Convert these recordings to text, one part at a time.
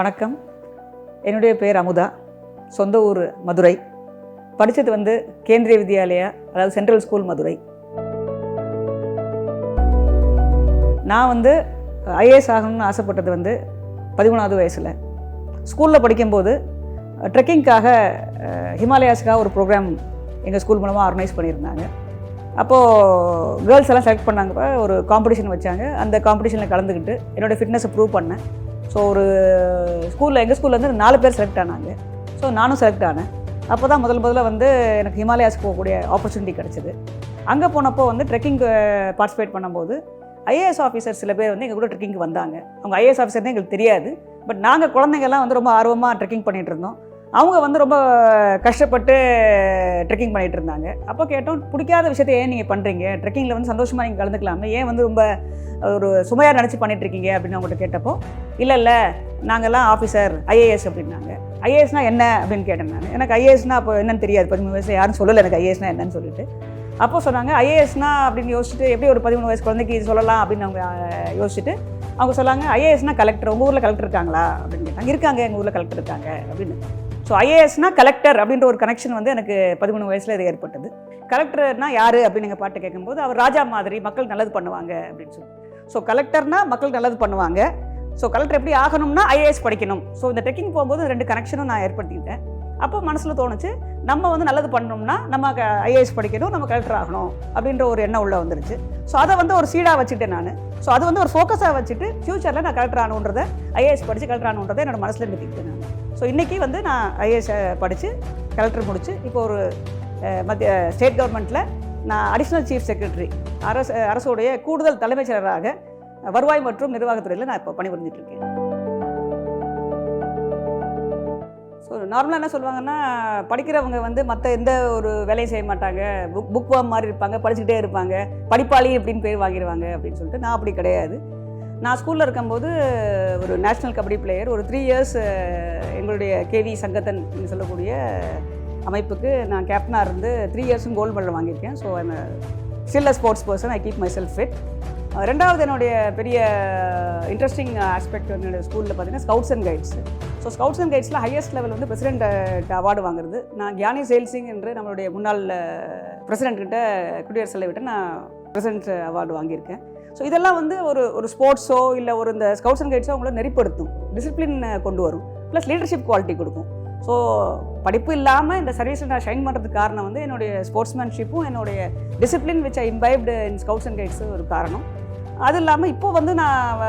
வணக்கம். என்னுடைய பேர் அமுதா. சொந்த ஊர் மதுரை. படித்தது வந்து கேந்திரிய வித்யாலயா அதாவது சென்ட்ரல் ஸ்கூல் மதுரை. நான் வந்து ஐஏஎஸ் ஆகணும்னு ஆசைப்பட்டது வந்து பதிமூணாவது வயசில். ஸ்கூலில் படிக்கும்போது ட்ரெக்கிங்க்காக ஹிமாலயாஸுக்காக ஒரு ப்ரோக்ராம் எங்கள் ஸ்கூல் மூலமாக ஆர்கனைஸ் பண்ணியிருந்தாங்க. அப்போது கேர்ள்ஸ் எல்லாம் செலக்ட் பண்ணாங்க ஒரு காம்படிஷன் வச்சாங்க. அந்த காம்படிஷனில் கலந்துக்கிட்டு என்னோடய ஃபிட்னஸை ப்ரூவ் பண்ணேன். ஸோ ஒரு ஸ்கூலில் எங்கள் ஸ்கூல்லேருந்து நாலு பேர் செலக்ட் ஆனாங்க. ஸோ நானும் செலக்ட் ஆனேன். அப்போ தான் முதல் முதல்ல வந்து எனக்கு ஹிமாலயாஸ் போகக்கூடிய ஆப்பர்ச்சுனிட்டி கிடச்சிது. அங்கே போனப்போ வந்து ட்ரெக்கிங் பார்ட்டிசிபேட் பண்ணும்போது ஐஏஎஸ் ஆஃபீஸர் சில பேர் வந்து எங்கள் கூட ட்ரெக்கிங்க்கு வந்தாங்க. அவங்க ஐஏஎஸ் ஆஃபீஸர்னு எங்களுக்கு தெரியாது. பட் நாங்கள் குழந்தைங்கள்லாம் வந்து ரொம்ப ஆர்வமாக ட்ரெக்கிங் பண்ணிகிட்டு இருந்தோம். அவங்க வந்து ரொம்ப கஷ்டப்பட்டு ட்ரெக்கிங் பண்ணிகிட்டு இருந்தாங்க. அப்போ கேட்டோம் பிடிக்காத விஷயத்தை ஏன் நீங்கள் பண்ணுறீங்க ட்ரெக்கிங்கில் வந்து சந்தோஷமாக நீங்கள் கலந்துக்கலாமே? ஏன் வந்து ரொம்ப ஒரு சுமையாக நினச்சி பண்ணிகிட்ருக்கீங்க அப்படின்னு அவங்கள்ட்ட கேட்டப்போ இல்லை இல்லை நாங்கள்லாம் ஆஃபீஸர் ஐஏஎஸ் அப்படின்னாங்க. ஐஏஎஸ்னால் என்ன? அப்படின்னு கேட்டேன் நான். எனக்கு ஐஏஎஸ்னால் அப்போ என்னன்னு தெரியாது. பதிமூணு வயசு யாரும் சொல்லலை எனக்கு ஐஏஎஸ்னால் என்னன்னு சொல்லிட்டு. அப்போ சொன்னாங்க ஐஏஎஸ்னா அப்படின்னு யோசிச்சுட்டு எப்படி ஒரு பதிமூணு வயசு குழந்தைக்கு இது சொல்லலாம்? அப்படின்னு அவங்க யோசிச்சுட்டு அவங்க சொன்னாங்க ஐஏஎஸ்னா கலெக்டர் உங்கள் ஊரில் கலெக்டர் இருக்காங்களா? அப்படின்னு கேட்டாங்க. இருக்காங்க எங்கள் ஊரில் கலெக்டர் இருக்காங்க. அப்படின்னு. ஸோ ஐஏஎஸ்னா கலெக்டர் அப்படின்ற ஒரு கனெக்ஷன் வந்து எனக்கு பதிமூணு வயசில் இது ஏற்பட்டது. கலெக்டர்னா யார் அப்படின்னு பாட்டு கேட்கும்போது அவர் ராஜா மாதிரி மக்கள் நல்லது பண்ணுவாங்க அப்படின்னு சொல்லி. ஸோ கலெக்டர்னால் மக்கள் நல்லது பண்ணுவாங்க. ஸோ கலெக்டர் எப்படி ஆகணும்னா ஐஏஎஸ் படிக்கணும். ஸோ இந்த ட்ரெக்கிங் போகும்போது ரெண்டு கனெக்ஷனும் நான் ஏற்படுத்திக்கிட்டேன் அப்போ மனசில் தோணுச்சு நம்ம வந்து நல்லது பண்ணணும்னா நம்ம ஐஏஎஸ் படிக்கணும் நம்ம கலெக்டர் ஆகணும் அப்படின்ற ஒரு எண்ணம் உள்ளே வந்துருச்சு. ஸோ அதை வந்து ஒரு சீடாக வச்சுட்டேன் நான். ஸோ அது வந்து ஒரு ஃபோக்கஸாக வச்சுட்டு ஃப்யூச்சரில் நான் கலெக்டர் ஆகணுன்றதை ஐஏஎஸ் படித்து கலெக்டர் ஆகணுன்றதை என்னோட மனசில் நிறுத்திக்கிட்டேன் நான். ஸோ இன்றைக்கி வந்து நான் ஐஏஎஸ் படித்து கலெக்டர் முடித்து இப்போ ஒரு மத்திய ஸ்டேட் கவர்மெண்ட்டில் நான் அடிஷ்னல் சீஃப் செக்ரட்டரி அரசு அரசுடைய கூடுதல் தலைமைச் செயலராக வருவாய் மற்றும் நிர்வாகத்துறையில் நான் இப்போ பணிபுரிஞ்சிட்டு இருக்கேன் ஸோ நார்மலாக என்ன சொல்லுவாங்கன்னா படிக்கிறவங்க வந்து மற்ற எந்த ஒரு வேலையும் செய்ய மாட்டாங்க. புக் புக் மாதிரி இருப்பாங்க படிச்சுக்கிட்டே இருப்பாங்க. படிப்பாளி அப்படின்னு பேர் வாங்கிடுவாங்க அப்படின்னு சொல்லிட்டு நான் அப்படி கிடையாது. நான் ஸ்கூலில் இருக்கும்போது ஒரு நேஷ்னல் கபடி பிளேயர் ஒரு த்ரீ இயர்ஸ் எங்களுடைய கேவி சங்கத்தன் சொல்லக்கூடிய அமைப்புக்கு நான் கேப்டனாக இருந்து த்ரீ இயர்ஸும் கோல்டு மெடல் வாங்கியிருக்கேன். So I'm still a sports person I keep myself fit ரெண்டாவது என்னுடைய பெரிய இன்ட்ரெஸ்டிங் ஆஸ்பெக்ட் என்னுடைய ஸ்கூலில் பார்த்தீங்கன்னா scouts and guides so scouts and கைட்ஸில் highest level வந்து பிரசிடென்ட் அவார்டு வாங்குறது. நான் கியானி சேல்சிங் என்று நம்மளுடைய முன்னாள் பிரசிடென்ட்கிட்ட குடியரசு தலைவர்கிட்ட நான் பிரசிடென்ட் அவார்டு வாங்கியிருக்கேன். ஸோ இதெல்லாம் வந்து ஒரு ஒரு ஸ்போர்ட்ஸோ இல்லை ஒரு இந்த ஸ்கவுட்ஸ் அண்ட் கைட்ஸோ அவங்கள நெறிப்படுத்தும். டிசிப்ளின் கொண்டு வரும். ப்ளஸ் லீடர்ஷிப் குவாலிட்டி கொடுக்கும். ஸோ படிப்பு இல்லாமல் இந்த சர்வீஸில் நான் ஷைன் பண்ணுறதுக்கு காரணம் வந்து என்னுடைய ஸ்போர்ட்ஸ்மேன்ஷிப்பும் என்னுடைய discipline which I imbibed in scouts and guides ஒரு காரணம். அது இல்லாமல் இப்போ வந்து நான்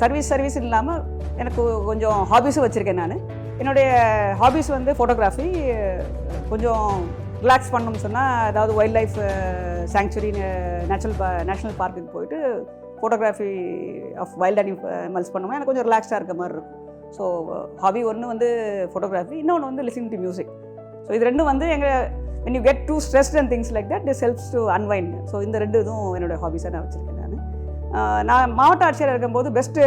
சர்வீஸ் சர்வீஸ் இல்லாமல் எனக்கு கொஞ்சம் ஹாபீஸும் வச்சுருக்கேன் நான். என்னுடைய ஹாபீஸ் வந்து ஃபோட்டோகிராஃபி கொஞ்சம் ரிலாக்ஸ் பண்ணணும்னு சொன்னால் ஏதாவது வைல்ட் லைஃப் சாங்சுரி நேச்சுரல் பா நேஷ்னல் பார்க்குக்கு போயிட்டு ஃபோட்டோகிராஃபி ஆஃப் வைல்ட் அனிமல்ஸ் பண்ணுவோம். எனக்கு கொஞ்சம் ரிலாக்ஸாக இருக்க மாதிரி இருக்கும். ஸோ ஹாபி ஒன்று வந்து ஃபோட்டோகிராஃபி இன்னொன்று வந்து லிசிங் டு மியூசிக் ஸோ இது ரெண்டும் வந்து எங்கள் when you get too stressed and things like that is helps to unwind. So இந்த ரெண்டு இதுவும் என்னோட ஹாபிஸாக நான் வச்சுருக்கேன் நான். நான் மாவட்ட ஆட்சியர் இருக்கும்போது பெஸ்ட்டு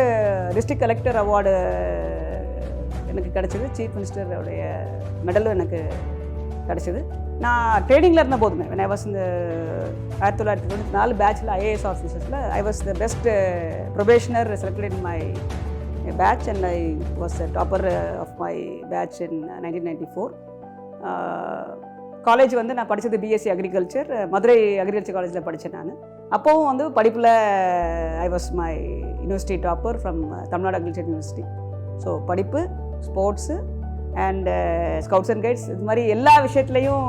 டிஸ்ட்ரிக்ட் கலெக்டர் அவார்டு எனக்கு கிடச்சிது. சீஃப் மினிஸ்டருடைய மெடலும் எனக்கு கிடச்சிது. நான் ட்ரைனிங்கில் இருந்த போதுமே when ஐ வாஸ் இந்த ஆயிரத்தி தொள்ளாயிரத்தி தொண்ணூற்றி நாலு பேட்சில் IAS ஆஃபீஸர்ஸில் I was the best probationer selected in my batch and I was topper of my batch in nineteen ninety four college வந்து நான் படித்தது பிஎஸ்சி அக்ரிகல்ச்சர் மதுரை அக்ரிகல்ச்சர் காலேஜில் படித்தேன் நான். அப்போவும் வந்து படிப்பில் I was my university topper from Tamil Nadu agriculture university so படிப்பு sports and scouts and guides இது மாதிரி எல்லா விஷயத்துலையும்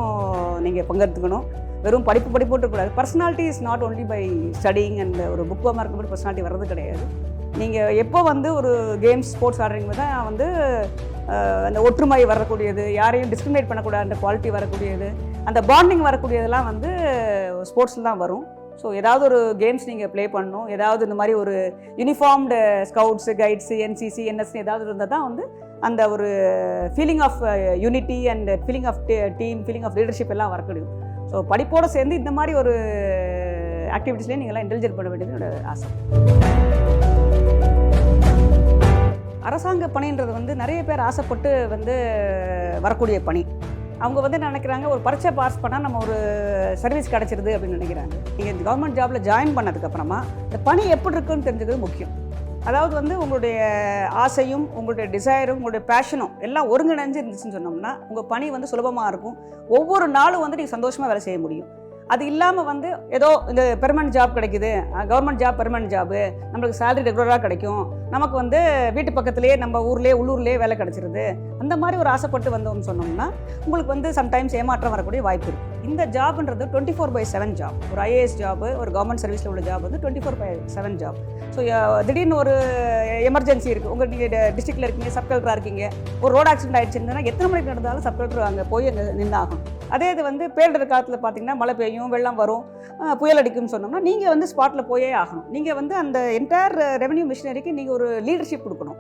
நீங்கள் பங்கெடுத்துக்கணும். வெறும் படிப்பு படிப்பு இருக்கக்கூடாது personality is not only by studying and ஒரு புக் வாமாக இருக்கும்போது பர்சனாலிட்டி வர்றது கிடையாது. நீங்கள் எப்போ வந்து ஒரு கேம்ஸ் ஸ்போர்ட்ஸ் ஆடுறீங்க தான் வந்து uh, அந்த ஒற்றுமை வரக்கூடியது யாரையும் டிஸ்கிரிமினேட் பண்ணக்கூடாது அந்த குவாலிட்டி வரக்கூடியது அந்த பாண்டிங் வரக்கூடியதெல்லாம் வந்து ஸ்போர்ட்ஸில் தான் வரும். ஸோ ஏதாவது ஒரு கேம்ஸ் நீங்கள் ப்ளே பண்ணணும் ஏதாவது இந்த மாதிரி ஒரு uniformed scouts guides NCC NSC ஏதாவது இருந்தால் தான் வந்து அந்த ஒரு feeling of unity and feeling of team feeling of leadership எல்லாம் வரக்கூடியும் ஸோ படிப்போடு சேர்ந்து இந்த மாதிரி ஒரு ஆக்டிவிட்டீஸ்லேயும் நீங்கள்லாம் இன்டெலிஜென்ட் பண்ண வேண்டியது என்னோட ஆசை. அரசாங்க பணின்றது வந்து நிறைய பேர் ஆசைப்பட்டு வந்து வரக்கூடிய பணி. அவங்க வந்து நினைக்கிறாங்க ஒரு பரீட்சை பாஸ் பண்ணால் நம்ம ஒரு சர்வீஸ் கிடச்சிருது அப்படின்னு நினைக்கிறாங்க. நீங்கள் இந்த கவர்மெண்ட் ஜாபில் ஜாயின் பண்ணதுக்கப்புறமா இந்த பணி எப்படி இருக்குன்னு தெரிஞ்சது முக்கியம். அதாவது வந்து உங்களுடைய ஆசையும் உங்களுடைய டிசைரும் உங்களுடைய பேஷனும் எல்லாம் ஒருங்கிணைஞ்சு இருந்துச்சுன்னு சொன்னோம்னா உங்கள் பணி வந்து சுலபமாக இருக்கும். ஒவ்வொரு நாளும் வந்து நீங்கள் சந்தோஷமாக வேலை செய்ய முடியும். அது இல்லாமல் வந்து ஏதோ இந்த பெர்மனன்ட் ஜாப் கிடைக்குது. கவர்மெண்ட் ஜாப் பெர்மனன்ட் ஜாபு நம்மளுக்கு சேலரி ரெகுலராக கிடைக்கும். நமக்கு வந்து வீட்டு பக்கத்துலேயே நம்ம ஊர்லேயே உள்ளூர்லேயே வேலை கிடைச்சிருது. அந்த மாதிரி ஒரு ஆசைப்பட்டு வந்தோம்னு சொன்னோம்னா உங்களுக்கு வந்து சம்டைம்ஸ் ஏமாற்றம் வரக்கூடிய வாய்ப்பு இருக்குது இந்த ஜாப்ன்றது twenty four by seven job ஒரு ஐஏஎஸ் ஜாப் ஒரு கவர்மெண்ட் சர்வீஸில் உள்ள ஜாப் வந்து twenty four by seven job so திடீர்னு ஒரு எமர்ஜென்சி இருக்குது உங்கள் நீங்கள் டிஸ்ட்ரிக்டில் இருக்கீங்க சப் கலெக்டராக இருக்கீங்க. ஒரு ரோட் ஆக்சிடென்ட் ஆயிடுச்சுன்னா எத்தனை மணிக்கு நடந்தாலும் சப் கலெக்டர் அங்கே போய் அங்கே நின்னாகும் அதே இது வந்து பேரிடர் காலத்தில் பார்த்தீங்கன்னா மழை பெய்யும் வெள்ளம் வரும் புயல் அடிக்கும்னு சொன்னோம்னா நீங்கள் வந்து ஸ்பாட்டில் போயே ஆகணும். நீங்கள் வந்து அந்த என்டையர் ரெவன்யூ மிஷினரிக்கு நீங்கள் ஒரு லீடர்ஷிப் கொடுக்கணும்.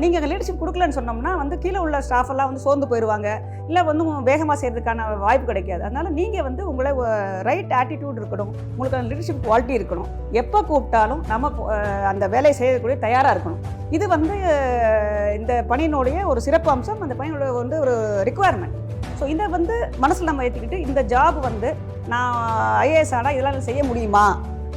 நீங்கள் அங்கே லீடர்ஷிப் கொடுக்கலன்னு சொன்னோம்னா வந்து கீழே உள்ள ஸ்டாஃப் எல்லாம் வந்து சோர்ந்து போயிடுவாங்க இல்லை வந்து வேகமாக செய்கிறதுக்கான வாய்ப்பு கிடைக்காது. அதனால் நீங்கள் வந்து உங்களை ரைட் ஆட்டிடியூட் இருக்கணும். உங்களுக்கு லீடர்ஷிப் குவாலிட்டி இருக்கணும். எப்போ கூப்பிட்டாலும் நம்ம அந்த வேலையை செய்யக்கூடிய தயாராக இருக்கணும். இது வந்து இந்த பணியினுடைய ஒரு சிறப்பு அம்சம். அந்த பணியோட வந்து ஒரு ரிக்குவயர்மெண்ட் ஸோ இதை வந்து மனசில் நம்ம ஏற்றிக்கிட்டு இந்த ஜாப் வந்து நான் ஐஏஎஸ் ஆனால் இதெல்லாம் செய்ய முடியுமா?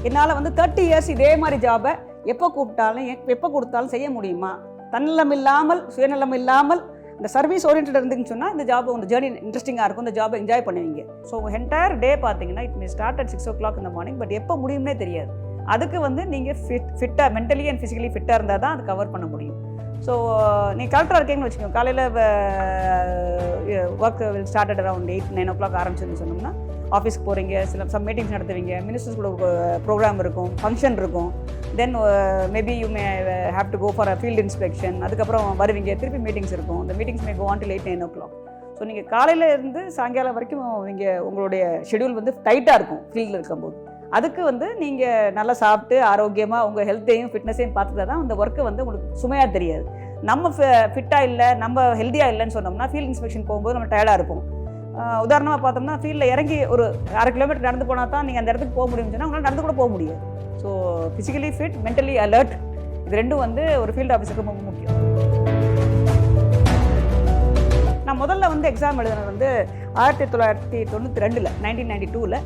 என்னால் வந்து தேர்ட்டி இயர்ஸ் இதே மாதிரி ஜாபை எப்போ கூப்பிட்டாலும் எப்போ கொடுத்தாலும் செய்ய முடியுமா? தன்னலம் இல்லாமல் சுயநலம் இல்லாமல் இந்த சர்வீஸ் ஓரியன்ட் இருந்துன்னு சொன்னால் இந்த ஜாப் உங்கள் ஜேர்னி இன்ட்ரெஸ்டிங்காக இருக்கும் இந்த ஜாபை என்ஜாய் பண்ணுவீங்க. ஸோ உங்கள் என்டையர் டே பார்த்தீங்கன்னா it me start at six o'clock இந்த மார்னிங் பட் எப்போ முடியும்னே தெரியாது. அதுக்கு வந்து நீங்கள் ஃபிட் ஃபிட்டாக மென்டலி அண்ட் ஃபிசிக்கலி ஃபிட்டாக இருந்தால் தான் அது கவர் பண்ண முடியும். ஸோ நீங்கள் கரெக்டாக இருக்கீங்கன்னு வச்சுக்கோங்க காலையில் work start at around eight nine o'clock ஆரம்பிச்சுன்னு சொன்னோம்னா ஆஃபீஸ்க்கு போகிறீங்க சில சம் மீட்டிங்ஸ் நடத்துவீங்க மினிஸ்டர்ஸ் கூட ப்ரோக்ராம் uh, இருக்கும் ஃபங்க்ஷன் இருக்கும். Then maybe you may have to go for a field inspection அதுக்கப்புறம் வருவீங்க திருப்பி மீட்டிங்ஸ் இருக்கும். இந்த meetings may go on to late nine o'clock so நீங்கள் காலையில் இருந்து சாயங்காலம் வரைக்கும் நீங்கள் உங்களுடைய ஷெடியூல் வந்து டைட்டாக இருக்கும் ஃபீல்டில் இருக்கும்போது. அதுக்கு வந்து நீங்கள் நல்லா சாப்பிட்டு ஆரோக்கியமாக உங்கள் ஹெல்த்தையும் ஃபிட்னஸையும் பார்த்துட்டா தான் அந்த ஒர்க்கு வந்து உங்களுக்கு சுமையாக தெரியாது. நம்ம uh, ஃபிட்டாக இல்லை நம்ம ஹெல்த்தியாக இல்லைன்னு சொன்னோம்னா ஃபீல்ட் இன்ஸ்பெக்ஷன் போகும்போது நம்ம டயர்டாக இருப்போம். உதாரணமாக பார்த்தோம்னா ஃபீல்டில் இறங்கி ஒரு அரை கிலோமீட்டர் நடந்து போனால் தான் நீங்கள் அந்த இடத்துக்கு போக முடியும்னு சொன்னால் உங்களால் நடந்து கூட போக முடியாது. So physically fit mentally alert இது ரெண்டும் வந்து ஒரு ஃபீல்டு ஆஃபீஸருக்கு ரொம்ப முக்கியம். நான் முதல்ல வந்து எக்ஸாம் எழுதினது வந்து ஆயிரத்தி தொள்ளாயிரத்தி தொண்ணூற்றி ரெண்டில் நைன்டீன் நைன்டி டூவில்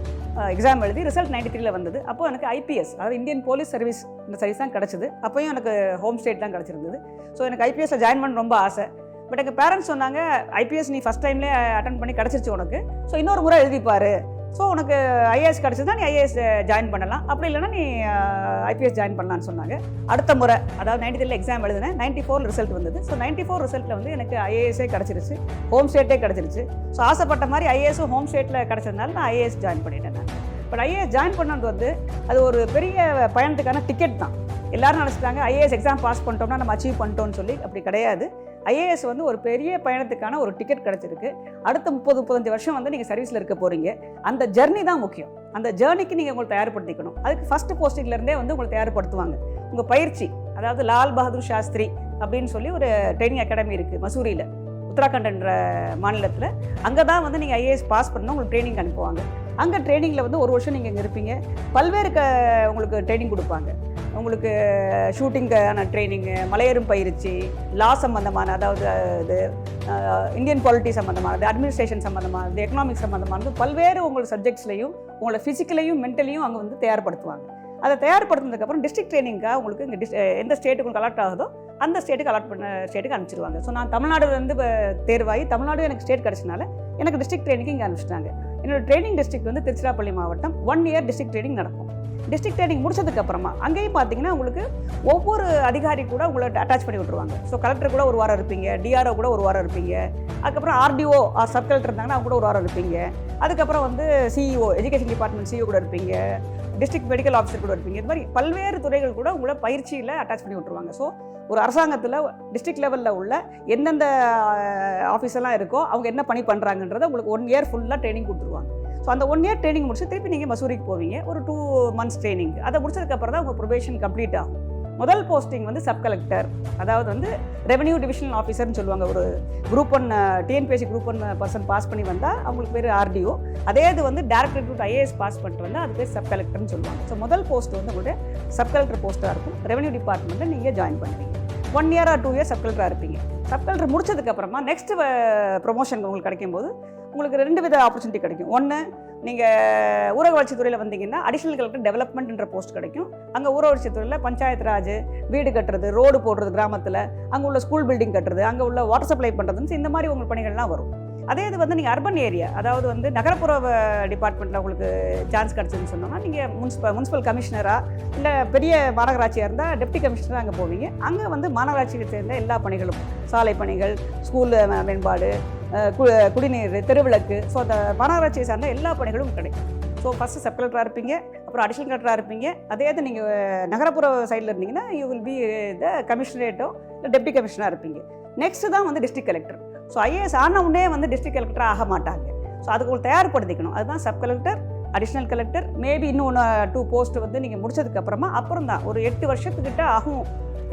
எக்ஸாம் எழுதி ரிசல்ட் நைன்டி த்ரீல வந்தது. அப்போ எனக்கு ஐபிஎஸ் அதாவது இந்தியன் போலீஸ் சர்வீஸ் இந்த சர்வீஸ் தான் கிடச்சிது. அப்போயும் எனக்கு ஹோம் ஸ்டேட் தான் கிடச்சிருந்தது. ஸோ எனக்கு ஐபிஎஸ்ஸில் ஜாயின் பண்ண ரொம்ப ஆசை. பட் எங்கள் பேரண்ட்ஸ் சொன்னாங்க ஐபிஎஸ் நீ ஃபஸ்ட் டைம்லேயே அட்டன் பண்ணி கிடச்சிருச்சு உனக்கு. ஸோ இன்னொரு முறை எழுதிப்பார். ஸோ உனக்கு ஐஏஎஸ் கிடச்சிருந்தா நீ ஐஏஎஸ் ஜாயின் பண்ணலாம். அப்படி இல்லைன்னா நீ ஐபிஎஸ் ஜாயின் பண்ணலான்னு சொன்னாங்க. அடுத்த முறை அதாவது நைன்டி த்ரீல எக்ஸாம் எழுதினேன் நைன்டி ஃபோர் ரிசல்ட் வந்தது. ஸோ நைன்டி ஃபோர் ரிசல்ட்டில் வந்து எனக்கு ஐஏஎஸ்ஸே கிடச்சிருச்சு. ஹோம் ஸ்டேட்டே கிடச்சிருச்சு. ஸோ ஆசைப்பட்ட மாதிரி ஐஏஎஸும் ஹோம் ஸ்டேட்டில் கிடச்சதுனால நான் ஐஏஎஸ் ஜாயின் பண்ணிட்டேன் நான். பட் ஐஏஎஸ் ஜாயின் பண்ணது வந்து அது ஒரு பெரிய பயணத்துக்கான டிக்கெட் தான். எல்லாரும் நினச்சிட்டாங்க ஐஏஎஸ் எக்ஸாம் பாஸ் பண்ணிட்டோம்னா நம்ம அச்சீவ் பண்ணிட்டோம்னு சொல்லி. அப்படி கிடையாது. ஐஏஎஸ் வந்து ஒரு பெரிய பயணத்துக்கான ஒரு டிக்கெட் கிடச்சிருக்கு. அடுத்த முப்பது முப்பத்தஞ்சு வருஷம் வந்து நீங்கள் சர்வீஸில் இருக்க போகிறீங்க அந்த ஜர்னி தான் முக்கியம். அந்த ஜேர்னிக்கு நீங்கள் உங்களை தயார்படுத்திக்கணும். அதுக்கு ஃபஸ்ட்டு போஸ்டிங்லேருந்தே வந்து உங்களை தயார்படுத்துவாங்க. உங்கள் பயிற்சி அதாவது லால் பகதூர் சாஸ்திரி அப்படின்னு சொல்லி ஒரு ட்ரைனிங் அகாடமி இருக்குது மசூரியில் உத்தராகண்ட்ன்ற மாநிலத்தில். அங்கே தான் வந்து நீங்கள் ஐஏஎஸ் பாஸ் பண்ணால் உங்களுக்கு ட்ரைனிங் அனுப்புவாங்க. அங்கே ட்ரைனிங்கில் வந்து ஒரு வருஷம் நீங்கள் இங்கே இருப்பீங்க. பல்வேறு க உங்களுக்கு ட்ரைனிங் கொடுப்பாங்க. உங்களுக்கு ஷூட்டிங்கான ட்ரைனிங்கு மலையேறும் பயிற்சி லா சம்மந்தமான அதாவது இது இந்தியன் பாலிட்டி சம்மந்தமானது அட்மினிஸ்ட்ரேஷன் சம்மந்தமானது எக்கனாமிக்ஸ் சம்மந்தமானது பல்வேறு உங்களுக்கு சப்ஜெக்ட்ஸ்லையும் உங்களை ஃபிசிக்கலையும் மென்டலையும் அங்கே வந்து தயார்படுத்துவாங்க. அதை தயார்படுத்தினதுக்கப்புறம் டிஸ்ட்ரிக்ட் ட்ரைனிங்காக உங்களுக்கு இங்கே டிஸ் எந்த ஸ்டேட்டுக்கு உங்களுக்கு அலாட் ஆகுதோ அந்த ஸ்டேட்டுக்கு அலாட் பண்ண ஸ்டேட்டுக்கு அனுப்பிச்சிருவாங்க. ஸோ நான் தமிழ்நாடுலேருந்து தேர்வாகி தமிழ்நாடு எனக்கு ஸ்டேட் கிடச்சினால எனக்கு டிஸ்ட்ரிக்ட் ட்ரைனிங்க்கு இங்கே அனுப்பிச்சிட்டாங்க. என்னோடய ட்ரைனிங் டிஸ்ட்ரிக்ட் வந்து திருச்சிராப்பள்ளி மாவட்டம். ஒன் இயர் டிஸ்ட்ரிக்ட் ட்ரைனிங் நடக்கும். டிஸ்ட்ரிக்ட் ட்ரைனிங் முடிச்சதுக்கு அப்புறமா அங்கேயும் பார்த்தீங்கன்னா உங்களுக்கு ஒவ்வொரு அதிகாரி கூட உங்களை அட்டாச் பண்ணி விட்டுருவாங்க. ஸோ கலெக்டர் கூட ஒரு வாரம் இருப்பீங்க டிஆர்ஓ கூட ஒரு வாரம் இருப்பீங்க. அதுக்கப்புறம் ஆர்டிஓ சப் கலெக்டர் இருந்தாங்கன்னா அவங்க கூட ஒரு வாரம் இருப்பீங்க. அதுக்கப்புறம் வந்து சிஇஓ எஜுகேஷன் டிபார்ட்மெண்ட் சிஇஓ கூட இருப்பீங்க. டிஸ்ட்ரிக்ட் மெடிக்கல் ஆஃபீஸர் கூட இருப்பீங்க. இது மாதிரி பல்வேறு துறைகள் கூட உங்களை பயிற்சியில் அட்டாச் பண்ணி விட்டுருவாங்க. ஸோ ஒரு அரசாங்கத்தில் டிஸ்ட்ரிக்ட் லெவலில் உள்ள எந்தெந்த ஆஃபீஸெல்லாம் இருக்கோ அவங்க என்ன பணி பண்ணுறாங்கன்றத உங்களுக்கு ஒன் இயர் ஃபுல்லாக ட்ரைனிங் கொடுத்துருவாங்க. ஸோ அந்த ஒன் இயர் ட்ரைனிங் முடிச்சு திருப்பி நீங்கள் மசூரிக்கு போவீங்க. ஒரு டூ மந்த்ஸ் ட்ரைனிங் அதை முடிச்சதுக்கப்புறம் தான் உங்கள் ப்ரொபேஷன் கம்ப்ளீட் ஆகும். முதல் போஸ்டிங் வந்து சப் கலெக்டர் அதாவது வந்து ரெவன்யூ டிவிஷனல் ஆஃபீஸர்னு சொல்லுவாங்க. ஒரு group one TNPSC group one person pass பண்ணி வந்தால் அவங்களுக்கு பேர் ஆர்டிஓ அதே இது வந்து டேரக்டர் ரெக்ரூட் ஐஏஎஸ் பாஸ் பண்ணிட்டு வந்தால் அது பேர் சப் கலெக்டர்னு சொல்லுவாங்க. ஸோ முதல் போஸ்ட் வந்து உங்களுடைய சப் கலெக்டர் போஸ்ட்டாக இருக்கும். ரெவன்யூ டிபார்ட்மெண்ட்டில் நீங்கள் ஜாயின் பண்ணுவீங்க. One year or two years சப்கல்டராக இருப்பீங்க. சப்கல்டர் முடிச்சதுக்கப்புறமா நெக்ஸ்ட் ப்ரொமோஷன் உங்களுக்கு கிடைக்கும் போது உங்களுக்கு ரெண்டு வித ஆப்பர்ச்சுனிட்டி கிடைக்கும். ஒன்று நீங்கள் ஊரக வளர்ச்சித்துறையில் வந்தீங்கன்னா அடிஷனல் கலெக்டர் டெவலப்மெண்ட்ன்ற போஸ்ட் கிடைக்கும். அங்கே ஊரக வளர்ச்சித்துறையில் பஞ்சாயத்து ராஜ் வீடு கட்டுறது ரோடு போடுறது கிராமத்தில் அங்கே உள்ள ஸ்கூல் பில்டிங் கட்டுறது அங்கே உள்ள வாட்டர் சப்ளை பண்ணுறதுன்னு இந்த மாதிரி உங்கள் பணிகள்லாம் வரும். அதே இது வந்து நீங்கள் அர்பன் ஏரியா அதாவது வந்து நகரப்புற டிபார்ட்மெண்ட்டில் உங்களுக்கு சான்ஸ் கிடச்சிதுன்னு சொன்னோம்னா நீங்கள் முன்சிபல் கமிஷனராக இல்லை பெரிய மாநகராட்சியாக இருந்தால் டெப்டி கமிஷனராக அங்கே போவீங்க. அங்கே வந்து மாநகராட்சியை சேர்ந்த எல்லா பணிகளும் சாலை பணிகள் ஸ்கூல் மேம்பாடு கு- குடிநீர் தெருவிளக்கு ஸோ அந்த மாநகராட்சியை சார்ந்த எல்லா பணிகளும் கிடைக்கும். ஸோ ஃபஸ்ட்டு சப் கலெக்டராக இருப்பீங்க அப்புறம் அடிஷனல் கலெக்டராக இருப்பீங்க. அதே இது நீங்கள் நகரப்புற சைடில் இருந்தீங்கன்னா யூ வில் பி த கமிஷனரேட்டோ இல்லை டெப்டி கமிஷனராக இருப்பீங்க. நெக்ஸ்ட்டு தான் வந்து டிஸ்ட்ரிக்ட் கலெக்டர் ஸோ ஐஏஎஸ் ஆன உடனே வந்து டிஸ்ட்ரிக்ட் கலெக்டர் ஆக மாட்டாங்க. ஸோ அதுக்கு ஒரு தயார்படுத்திக்கணும். அதுதான் sub collector additional collector maybe இன்னும் ஒன்று டூ போஸ்ட் வந்து நீங்கள் முடிச்சதுக்கு அப்புறமா அப்புறம் தான். ஒரு எட்டு வருஷத்துக்கிட்ட ஆகும்.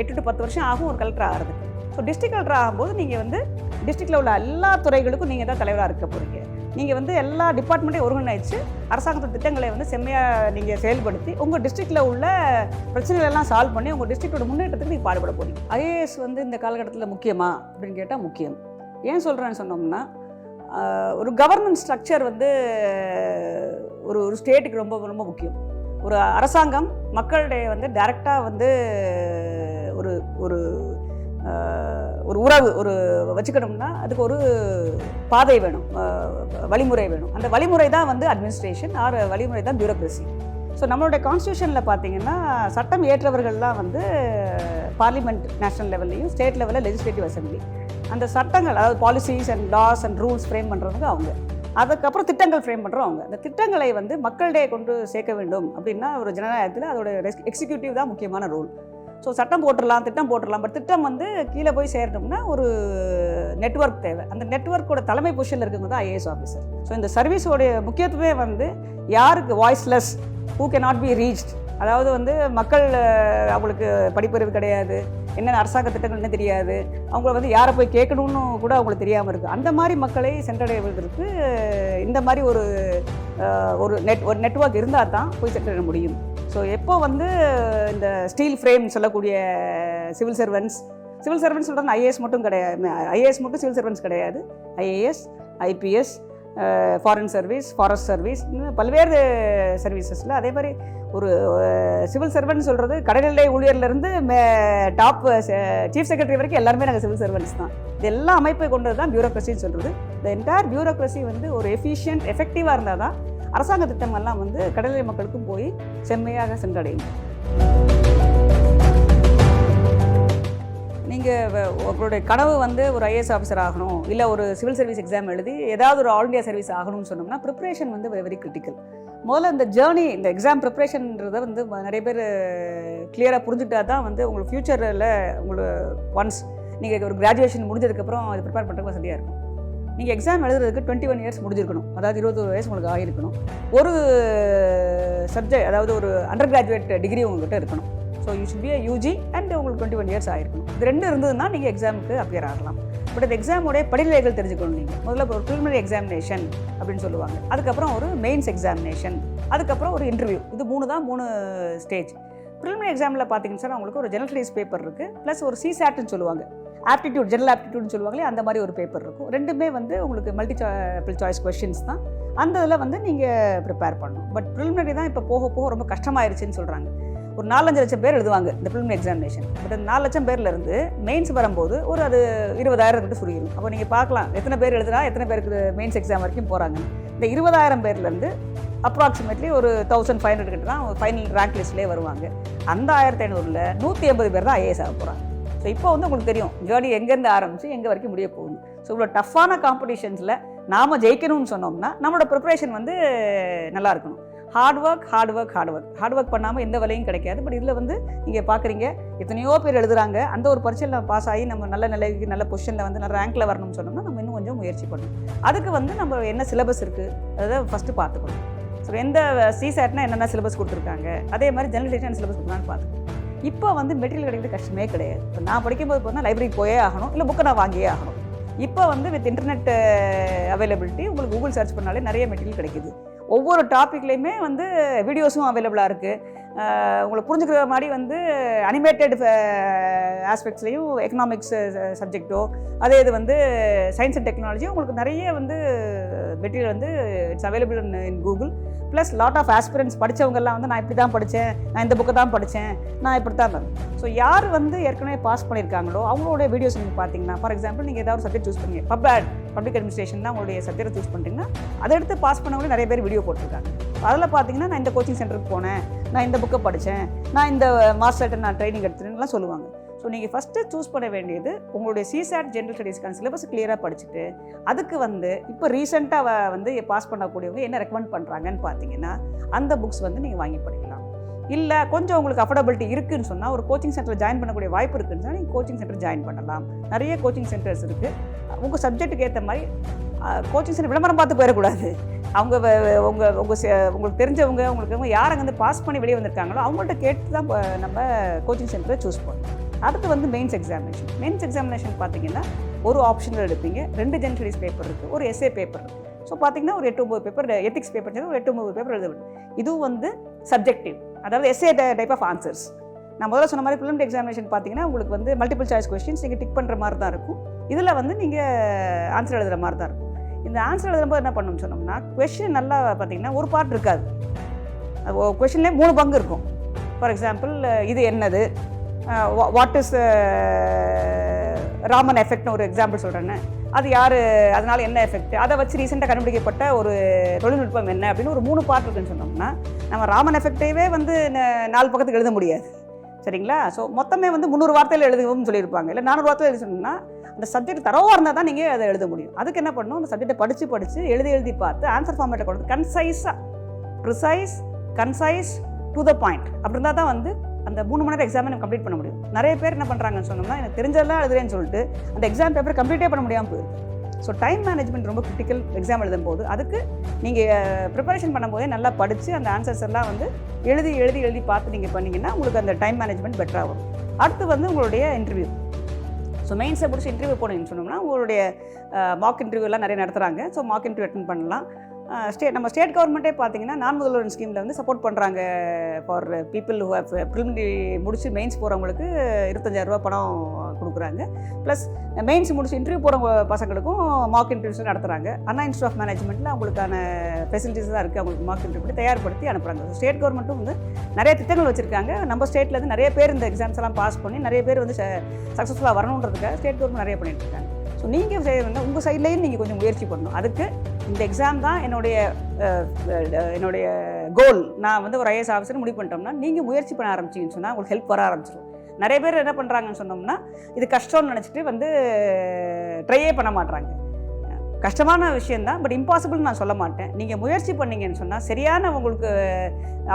எட்டு டு பத்து வருஷம் ஆகும் ஒரு கலெக்டர் ஆகிறது ஸோ டிஸ்ட்ரிக்ட் கலெக்டர் ஆகும்போது நீங்கள் வந்து டிஸ்ட்ரிக்டில் உள்ள எல்லா துறைகளுக்கும் நீங்கள் தான் தலைவராக இருக்க போகிறீங்க நீங்கள் வந்து எல்லா டிபார்ட்மெண்ட்டையும் ஒருங்கிணைச்சு அரசாங்கத்து திட்டங்களை வந்து செம்மையாக நீங்கள் செயல்படுத்தி உங்கள் டிஸ்ட்ரிக்டில் உள்ள பிரச்சனைகள் எல்லாம் சால்வ் பண்ணி உங்கள் டிஸ்ட்ரிக்டோட முன்னேற்றத்துக்கு நீங்கள் பாடுபட போகிறீங்க ஐஏஎஸ் வந்து இந்த காலகட்டத்தில் முக்கியமா அப்படின்னு கேட்டால் முக்கியம். ஏன் சொல்கிறேன்னு சொன்னோம்னா ஒரு கவர்மெண்ட் ஸ்ட்ரக்சர் வந்து ஒரு ஒரு ஸ்டேட்டுக்கு ரொம்ப ரொம்ப முக்கியம். ஒரு அரசாங்கம் மக்களுடைய வந்து டைரெக்டாக வந்து ஒரு ஒரு ஒரு உறவு ஒரு வச்சுக்கணும்னா அதுக்கு ஒரு பாதை வேணும் வழிமுறை வேணும். அந்த வழிமுறை தான் வந்து அட்மினிஸ்ட்ரேஷன் ஆர் வழிமுறை தான் பியூரோக்ரஸி ஸோ நம்மளுடைய கான்ஸ்டியூஷனில் பார்த்தீங்கன்னா சட்டம் ஏற்றவர்கள்லாம் வந்து பார்லிமெண்ட் நேஷனல் லெவல்லையும் ஸ்டேட் லெவலில் லெஜிஸ்லேட்டிவ் அசம்பிளி அந்த சட்டங்கள் அதாவது policies and laws and rules frame பண்ணுறவங்க அவங்க. அதுக்கப்புறம் திட்டங்கள் ஃப்ரேம் பண்ணுறோம் அவங்க. அந்த திட்டங்களை வந்து மக்களிடையே கொண்டு சேர்க்க வேண்டும் அப்படின்னா ஒரு ஜனநாயகத்தில் அதோட எக்ஸிக்யூட்டிவ் தான் முக்கியமான ரோல் ஸோ சட்டம் போட்டுடலாம் திட்டம் போட்டுடலாம். பட் திட்டம் வந்து கீழே போய் சேரணும்னா ஒரு நெட்வொர்க் தேவை. அந்த நெட்வொர்க்கோட தலைமை பொசிஷனில் இருக்கிறவங்க தான் ஐஏஎஸ் ஆஃபீஸர் ஸோ இந்த சர்வீஸோடைய முக்கியத்துவமே வந்து யாருக்கு voiceless who can not be reached அதாவது வந்து மக்கள் அவங்களுக்கு படிப்பறிவு கிடையாது. என்னென்ன அரசாங்க திட்டங்கள்னு தெரியாது. அவங்கள வந்து யாரை போய் கேட்கணும்னு கூட அவங்களுக்கு தெரியாமல் இருக்குது அந்த மாதிரி மக்களை சென்றடைவதற்கு இந்த மாதிரி ஒரு ஒரு நெட் ஒரு நெட்வொர்க் இருந்தால் தான் போய் சென்றடைய முடியும். ஸோ எப்போ வந்து இந்த ஸ்டீல் ஃப்ரேம் சொல்லக்கூடிய சிவில் சர்வன்ஸ் சிவில் சர்வன்ஸ் சொல்கிறது ஐஏஎஸ் மட்டும் கிடையாது. ஐஏஎஸ் மட்டும் சிவில் சர்வன்ஸ் கிடையாது. IAS IPS foreign service forest service பல்வேறு சர்வீசஸில் அதே மாதிரி ஒரு சிவில் சர்வெண்ட் சொல்கிறது கடைநிலை ஊழியர்லேருந்து மே டாப் சீஃப் செக்ரட்டரி வரைக்கும் எல்லாருமே நாங்கள் சிவில் சர்வெண்ட்ஸ் தான். இது எல்லா அமைப்பை கொண்டது தான் பியூரோக்ரஸின்னு சொல்கிறது இந்த என்டையர் பியூரோக்ரஸி வந்து ஒரு எஃபிஷியன்ட் எஃபெக்டிவாக இருந்தால் தான் அரசாங்க திட்டங்கள்லாம் வந்து கடைநிலை மக்களுக்கும் போய் செம்மையாக சென்றடையும். நீங்கள் உங்களுடைய கனவு வந்து ஒரு ஐஏஎஸ் ஆஃபீஸர் ஆகணும் இல்லை ஒரு சிவில் சர்வீஸ் எக்ஸாம் எழுதி ஏதாவது ஒரு ஆல் இந்தியா சர்வீஸ் ஆகணும்னு சொன்னோம்னா ப்ரிப்ரேஷன் வந்து வெரி கிரிட்டிக்கல் முதல்ல இந்த ஜேர்னி இந்த எக்ஸாம் ப்ரிப்பரேஷன்றதை வந்து நிறைய பேர் கிளியராக புரிஞ்சுட்டா தான் வந்து உங்களுக்கு ஃப்யூச்சரில் உங்களுக்கு ஒன்ஸ் நீங்கள் ஒரு கிராஜுவேஷன் முடிஞ்சதுக்கப்புறம் அது ப்ரிப்பேர் பண்ணுறதுக்கு வசதியாக இருக்கும். நீங்கள் எக்ஸாம் எழுதுறதுக்கு டுவெண்ட்டி ஒன் இயர்ஸ் முடிஞ்சிருக்கணும். அதாவது இருபத்தொரு வயசு உங்களுக்கு ஆகிருக்கணும் ஒரு சப்ஜெக்ட் அதாவது ஒரு அண்டர் கிராஜுவேட் டிகிரி உங்கள்கிட்ட இருக்கணும். So you should be UG and உங்களுக்கு டுவெண்ட்டி ஒன் இயர்ஸ் ஆயிருக்கும் இது ரெண்டு இருந்ததுன்னா நீங்கள் எக்ஸாமுக்கு அப்பியர் ஆகலாம். பட் அந்த எக்ஸாமோடைய படிநிலைகள் தெரிஞ்சுக்கணும் நீங்கள் முதல்ல ஒரு ப்ரிலிமினரி எக்ஸாமினேஷன் அப்படின்னு சொல்லுவாங்க. அதுக்கப்புறம் ஒரு மெயின்ஸ் எக்ஸாமினேஷன் அதுக்கப்புறம் ஒரு இன்டர்வியூ இது மூணு தான் மூணு ஸ்டேஜ் ப்ரிலிமினரி எக்ஸாமில் பார்த்தீங்கன்னா சார் உங்களுக்கு ஒரு ஜெனரல் ஸ்டடீஸ் பேப்பர் இருக்குது ப்ளஸ் ஒரு சிசாட்னு சொல்லுவாங்க. ஆப்டிடியூட் ஜெனரல் ஆப்டிடியூட்னு சொல்லுவாங்களே அந்த மாதிரி ஒரு பேப்பர் இருக்கும். ரெண்டுமே வந்து உங்களுக்கு மல்டி சாய்ஸ் கொஷின்ஸ் தான். அந்த இதில் வந்து நீங்கள் ப்ரிப்பேர் பண்ணணும். பட் ப்ரிலிமினரி தான் இப்போ போக போக ரொம்ப கஷ்டமாயிருச்சுன்னு சொல்கிறாங்க ஒரு நாலஞ்சு லட்சம் பேர் எழுதுவாங்க இந்த ஃபிலிம் எக்ஸாமினேஷன் பட் அந்த நாலு லட்சம் பேர்ல இருந்து மெயின்ஸ் வரும்போது ஒரு அது இருபதாயிரம் கிட்ட சுருகிடும் அப்போ நீங்கள் பார்க்கலாம் எத்தனை பேர் எழுதுனா எத்தனை பேருக்கு மெயின்ஸ் எக்ஸாம் வரைக்கும் போகிறாங்க இந்த இருபதாயிரம் பேர்லேருந்து அப்ராக்சிமேட்லி ஒரு தௌசண்ட் ஃபைவ் ஹண்ட்ரட் கிட்ட தான் ஃபைனல் ரேங்க் லிஸ்ட்லேயே வருவாங்க. அந்த ஆயிரத்தி ஐநூறில் நூற்றி எண்பது பேர் தான் ஐஏஎஸ் ஆக போகிறாங்க ஸோ இப்போ வந்து உங்களுக்கு தெரியும் ஜேர்னி எங்கேருந்து ஆரம்பிச்சு எங்கே வரைக்கும் முடிய போகுது. ஸோ இவ்வளோ டஃப்பான காம்படிஷன்ஸில் நாம் ஜெயிக்கணும்னு சொன்னோம்னா நம்மளோட ப்ரிப்பரேஷன் வந்து நல்லா இருக்கணும். Hard work hard work hard work hard work பண்ணாமல் எந்த வேலையும் கிடைக்காது. பட் இதில் வந்து நீங்கள் பார்க்குறீங்க எத்தனையோ பேர் எழுதுறாங்க. அந்த ஒரு பரீட்சையில் பாஸ் ஆகி நம்ம நல்ல நிலைக்கு நல்ல பொசிஷனில் வந்து நல்ல ரேங்க்கில் வரணும்னு சொன்னோம்னா நம்ம இன்னும் கொஞ்சம் முயற்சி பண்ணணும். அதுக்கு வந்து நம்ம என்ன சிலபஸ் இருக்குது அதை ஃபஸ்ட்டு பார்த்துக்கணும். ஸோ எந்த சிசேட்னா என்னென்ன சிலபஸ் கொடுத்துருக்காங்க? அதே மாதிரி ஜெனரேஷன் சிலபஸ் கொடுக்குறான்னு பார்த்துக்கணும். இப்போ வந்து மெட்டீரியல் கிடைக்கிறது கஷ்டமே கிடையாது. இப்போ நான் படிக்கும்போது பார்த்தா லைப்ரரி போயே ஆகணும் இல்லை புக்கை நான் வாங்கியே ஆகணும். இப்போ வந்து வித் இன்டர்நெட் அவைலபிலிட்டி உங்களுக்கு கூகுள் சர்ச் பண்ணாலே நிறைய மெட்டீரியல் கிடைக்குது. ஒவ்வொரு டாப்பிக்லேயுமே வந்து வீடியோஸும் அவைலபிளாக இருக்குது உங்களை புரிஞ்சுக்கிற மாதிரி வந்து அனிமேட்டட் ஆஸ்பெக்ட்ஸ்லேயும் எக்கனாமிக்ஸ் சப்ஜெக்ட்டோ அதே இது வந்து சயின்ஸ் அண்ட் டெக்னாலஜியும் உங்களுக்கு நிறைய வந்து மெட்டீரியல் வந்து it's available in Google plus lot of aspirants படித்தவங்கெல்லாம் வந்து நான் இப்படி தான் படித்தேன் நான் இந்த புக்கை தான் படித்தேன் நான் இப்படி தான் ஸோ யார் வந்து ஏற்கனவே பாஸ் பண்ணியிருக்காங்களோ அவங்களோட வீடியோஸ் நீங்கள் பார்த்தீங்கன்னா ஃபார் எக்ஸாம்பிள் நீங்கள் ஏதாவது சப்ஜெக்ட் சூஸ் பண்ணி பப்ளாட் பப்ளிக் அட்மினிஸ்ட்ரேஷன் தான் உங்களுடைய சப்ஜெக்ட் சூஸ் பண்ணுறீங்கன்னா அதை எடுத்து பாஸ் பண்ணவங்களே நிறைய பேர் வீடியோ போட்டிருக்காங்க. அதில் பார்த்தீங்கன்னா நான் இந்த கோச்சிங் சென்டருக்கு போனேன் நான் இந்த புக்கை படித்தேன் நான் இந்த மாஸ்டர்கிட்ட நான் ட்ரைனிங் எடுத்துட்டேன்லாம் சொல்லுவாங்க. ஸோ நீங்கள் ஃபஸ்ட்டு சூஸ் பண்ண வேண்டியது உங்களுடைய சிசாட் ஜென்ரல் ஸ்டடீஸ்க்கான சிலபஸ் கிளியராக படிச்சுட்டு அதுக்கு வந்து இப்போ ரீசெண்டாக வந்து பாஸ் பண்ணக்கூடியவங்க என்ன ரெக்கமெண்ட் பண்ணுறாங்கன்னு பார்த்தீங்கன்னா அந்த புக்ஸ் வந்து நீங்கள் வாங்கி படிக்கலாம். இல்லை கொஞ்சம் உங்களுக்கு அஃபோர்டபிலிட்டி இருக்குன்னு சொன்னால் ஒரு கோச்சிங் சென்டரில் ஜாயின் பண்ணக்கூடிய வாய்ப்பு இருக்குன்னு சொன்னால் நீங்கள் கோச்சிங் சென்டர் ஜாயின் பண்ணலாம். நிறைய கோச்சிங் சென்டர்ஸ் இருக்குது உங்கள் சப்ஜெக்ட்டுக்கு ஏற்ற மாதிரி கோச்சிங் சென்டர் விளம்பரம் பார்த்து போயிடக்கூடாது. அவங்க வ- உங்கள் உங்களுக்கு தெரிஞ்சவங்க உங்களுக்கு அவங்க யார் அங்கே வந்து பாஸ் பண்ணி வெளியே வந்திருக்காங்களோ அவங்கள்ட்ட கேட்டு தான் நம்ம கோச்சிங் சென்டரை சூஸ் பண்ணணும். அடுத்து வந்து மெயின்ஸ் எக்ஸாமினேஷன் மெயின்ஸ் எக்ஸாமினேஷன் பார்த்தீங்கன்னா ஒரு ஆப்ஷனில் எடுப்பீங்க. ரெண்டு ஜென் ஸ்டடீஸ் பேப்பர் இருக்குது ஒரு எஸ்ஏ பேப்பர் இருக்குது ஸோ பார்த்தீங்கன்னா ஒரு எட்டு ஒம்பது பேப்பர் எத்திக்ஸ் பேப்பர் ஒரு எட்டு ஒம்பது பேப்பர் எழுத வேண்டும் இதுவும் வந்து சப்ஜெக்டிவ் அதாவது எஸ்ஏ டைப் ஆஃப் ஆன்சர்ஸ் நான் முதல்ல சொன்ன மாதிரி ப்ரிலிமினரி எக்ஸாமினேஷன் பார்த்தீங்கன்னா உங்களுக்கு வந்து மல்டிபிள் சாய்ஸ் கொஸ்டின்ஸ் நீங்கள் டிக் பண்ணுற மாதிரி தான் இருக்கும். இதில் வந்து நீங்கள் ஆன்சர் எழுதுகிற மாதிரி தான் இருக்கும். இந்த ஆன்சர் எழுதும்போது என்ன பண்ணணும்னு சொன்னோம்னா கொஷின் நல்லா பார்த்தீங்கன்னா ஒரு பார்ட் இருக்காது. கொஷின்லேயே மூணு பங்கு இருக்கும். ஃபார் எக்ஸாம்பிள் இது என்னது? வாட் இஸ் ராமன் எஃபெக்ட்னு ஒரு எக்ஸாம்பிள் சொல்கிறேன்னு அது யார்? அதனால் என்ன எஃபெக்ட் அதை வச்சு ரீசெண்டாக கண்டுபிடிக்கப்பட்ட ஒரு தொழில்நுட்பம் என்ன அப்படின்னு ஒரு மூணு பார்ட் இருக்குன்னு சொன்னோம்னா நம்ம ராமன் எஃபெக்டைவே வந்து நாலு பக்கத்துக்கு எழுத முடியாது. சரிங்களா? ஸோ மொத்தமே வந்து முந்நூறு வார்த்தையில் எழுதுவோம்னு சொல்லியிருப்பாங்க. இல்லை நானூறு வார்த்தையில் எழுதி சொன்னோம்னா அந்த சப்ஜெக்ட் தரவாக இருந்தால் தான் நீங்கள் அதை எழுத முடியும். அதுக்கு என்ன பண்ணணும்? அந்த சப்ஜெக்ட்டை படித்து படித்து எழுதி எழுதி பார்த்து ஆன்சர் ஃபார்மேட்டை கொண்டு கன்சைஸாக precise concise to the point அப்படி இருந்தால் தான் வந்து அந்த மூணு மணி நேரம் எக்ஸாமை கம்ப்ளீட் பண்ண முடியும். நிறைய பேர் என்ன பண்ணுறாங்கன்னு சொன்னோம்னா எனக்கு தெரிஞ்சதெல்லாம் எழுதுறேன்னு சொல்லிட்டு அந்த எக்ஸாம் பேப்பர் கம்ப்ளீட்டே பண்ண முடியாமல் போயிடுது ஸோ டைம் மேனேஜ்மெண்ட் ரொம்ப கிரிட்டிக்கல் எக்ஸாம் எழுதும் போது அதுக்கு நீங்கள் ப்ரிப்பரேஷன் பண்ணும்போதே நல்லா படித்து அந்த ஆன்சர்ஸ் எல்லாம் வந்து எழுதி எழுதி எழுதி பார்த்து நீங்கள் பண்ணீங்கன்னா உங்களுக்கு அந்த டைம் மேனேஜ்மெண்ட் பெட்டராகும் அடுத்து வந்து உங்களுடைய இன்டர்வியூ ஸோ மெயின்ஸை பிடிச்சி இன்டர்வியூ போனீங்கன்னு சொன்னோம்னா உங்களுடைய மார்க் இன்டர்வியூலாம் நிறைய நடத்துகிறாங்க ஸோ மார்க் இன்டர்வியூ அட்டன் பண்ணலாம். ஸ்டேட் நம்ம ஸ்டேட் கவர்மெண்ட்டே பார்த்தீங்கன்னா நான் முதல்வர் ஸ்கீமில் வந்து சப்போர்ட் பண்ணுறாங்க for people who have preliminary முடிச்சு மெயின்ஸ் போகிறவங்களுக்கு இருபத்தஞ்சாயிரரூபா பணம் கொடுக்குறாங்க. ப்ளஸ் மெயின்ஸ் முடிச்சு இன்டர்வியூ போகிற பசங்களுக்கும் மார்க் இன்டர்வியூஸ் நடத்துகிறாங்க அண்ணா இன்ஸ்டியூட் ஆஃப் மேனேஜ்மெண்ட்டில் அவங்களுக்கான ஃபெசிலிட்டிஸ் தான் இருக்குது அவங்களுக்கு மார்க் இன்டர்வியூ தயார்படுத்தி அனுப்புகிறாங்க ஸ்டேட் கவர்மெண்ட்டும் வந்து நிறைய திட்டங்கள் வச்சுருக்காங்க. நம்ம ஸ்டேட்டில் இருந்து நிறைய பேர் இந்த எக்ஸாம்ஸ் எல்லாம் பாஸ் பண்ணி நிறைய பேர் வந்து சக்ஸஸ்ஃபுல்லாக வரணுன்றதுக்காக ஸ்டேட் கவர்மெண்ட் நிறைய பண்ணிட்டு இருக்காங்க. ஸோ நீங்கள் வந்து உங்கள் சைட்லேயும் நீங்கள் கொஞ்சம் முயற்சி பண்ணணும். அதுக்கு இந்த எக்ஸாம் தான் என்னுடைய என்னுடைய கோல் நான் வந்து ஒரு ஐஎஸ் ஆஃபீஸர் முடிவு பண்ணிட்டோம்னா நீங்கள் முயற்சி பண்ண ஆரம்பிச்சிங்கன்னு சொன்னால் உங்களுக்கு ஹெல்ப் வர ஆரம்பிச்சிடும் நிறைய பேர் என்ன பண்ணுறாங்கன்னு சொன்னோம்னா இது கஷ்டம்னு நினச்சிட்டு வந்து ட்ரையே பண்ண மாட்றாங்க. கஷ்டமான விஷயந்தான் பட் இம்பாசிபிள்னு நான் சொல்ல மாட்டேன். நீங்கள் முயற்சி பண்ணீங்கன்னு சொன்னால் சரியான உங்களுக்கு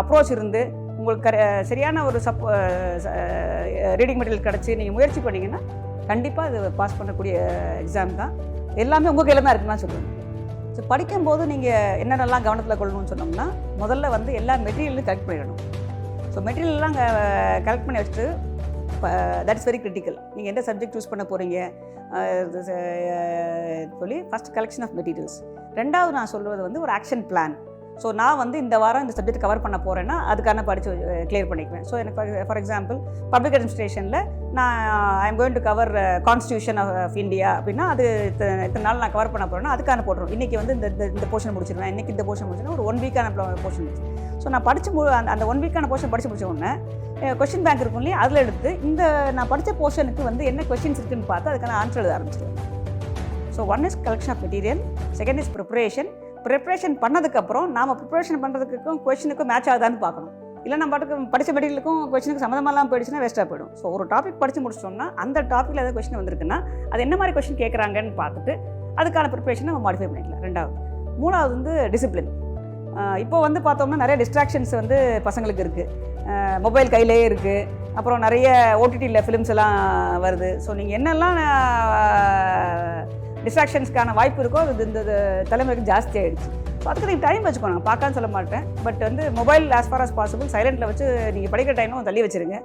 அப்ரோச் இருந்து உங்களுக்கு சரியான ஒரு சப் ரீடிங் மெட்டீரியல் கிடச்சி நீங்கள் முயற்சி பண்ணீங்கன்னா கண்டிப்பாக இது பாஸ் பண்ணக்கூடிய எக்ஸாம் தான். எல்லாமே உங்கள் கையில் தான் இருக்குன்னு தான் சொல்லுவேன் ஸோ படிக்கும்போது நீங்கள் என்னென்னலாம் கவனத்தில் கொள்ளணும்னு சொன்னோம்னா முதல்ல வந்து எல்லா மெட்டீரியலும் கலெக்ட் பண்ணிடணும். ஸோ மெட்டீரியல்லாம் கலெக்ட் பண்ணி வச்சுட்டு தட் இஸ் வெரி கிரிட்டிக்கல் நீங்கள் எந்த சப்ஜெக்ட் சூஸ் பண்ண போகிறீங்க சொல்லி ஃபஸ்ட் கலெக்ஷன் ஆஃப் மெட்டீரியல்ஸ் ரெண்டாவது நான் சொல்வது வந்து ஒரு ஆக்ஷன் பிளான் ஸோ நான் வந்து இந்த வாரம் இந்த சப்ஜெக்ட் கவர் பண்ண போகிறேன்னா அதுக்கான படித்து கிளியர் பண்ணிக்குவேன். ஸோ எனக்கு ஃபார் எக்ஸாம்பிள் பப்ளிக் அட்மினிஸ்ட்ரேஷனில் நான் I am going to cover constitution of India அப்படின்னா அது இத்தனை நாள் நான் கவர் பண்ண போகிறேன்னா அதுக்கான போட்டுரும் இன்றைக்கி வந்து இந்த இந்த- இந்த போர்ஷன் முடிச்சிருவேன். இன்றைக்கி இந்த போர்ஷன் முடிச்சிருவேன். ஒரு ஒன் வீக்கான போர்ஷன் முடிச்சு. ஸோ நான் படித்து மு அந்த அந்த ஒன் வீக்கான போர்ஷன் படித்து முடிச்ச உடனே கொஷின் பேங்க் இருக்கும் இல்லையா அதில் எடுத்து இந்த நான் படித்த போர்ஷனுக்கு வந்து என்ன கொஷின்ஸ் இருக்குன்னு பார்த்து அதுக்கான ஆன்சர் எழுத ஆரம்பிச்சிருவேன். So one is collection of material second is preparation preparation பண்ணதுக்கப்புறம் நாம் ப்ரிப்பரேஷன் பண்ணுறதுக்கும் கொஷினுக்கும் மேட்ச் ஆகுதான்னு பார்க்கணும். இல்லை நம்ம பாட்டுக்கு படித்த மெட்டீரியலுக்கும் கொஷினுக்கு சம்மந்தமெல்லாம் போயிடுச்சுன்னா வேஸ்ட்டாக போயிடும். ஸோ ஒரு டாபிக் படித்து முடிச்சிட்டோம்னா அந்த டாப்பிக்கில் ஏதாவது கொஷின் வந்திருக்குன்னா அது என்ன மாதிரி கொஷின் கேட்குறாங்கன்னு பார்த்துட்டு அதுக்கான ப்ரிப்பரேஷனை நம்ம மாடிஃபை பண்ணிக்கலாம். ரெண்டாவது. மூணாவது வந்து டிசிப்ளின் இப்போ வந்து பார்த்தோம்னா நிறைய டிஸ்ட்ராக்ஷன்ஸ் வந்து பசங்களுக்கு இருக்குது மொபைல் கையிலேயே இருக்குது அப்புறம் நிறைய ஓடிடியில் ஃபிலிம்ஸ் எல்லாம் வருது. ஸோ நீங்கள் என்னெல்லாம் டிஸ்ட்ராக்ஷன்ஸ்க்கான வாய்ப்பு இருக்கோ அது இந்த தலைமுறைக்கு ஜாஸ்தி ஆகிடுச்சு ஸோ அதுக்கு நீங்கள் டைம் வச்சுக்கோ நான் பார்க்கான்னு சொல்ல மாட்டேன். பட் வந்து mobile as far as possible சைலண்ட்டில் வச்சு நீங்கள் படிக்கிற டைமும் தள்ளி வச்சுருங்க.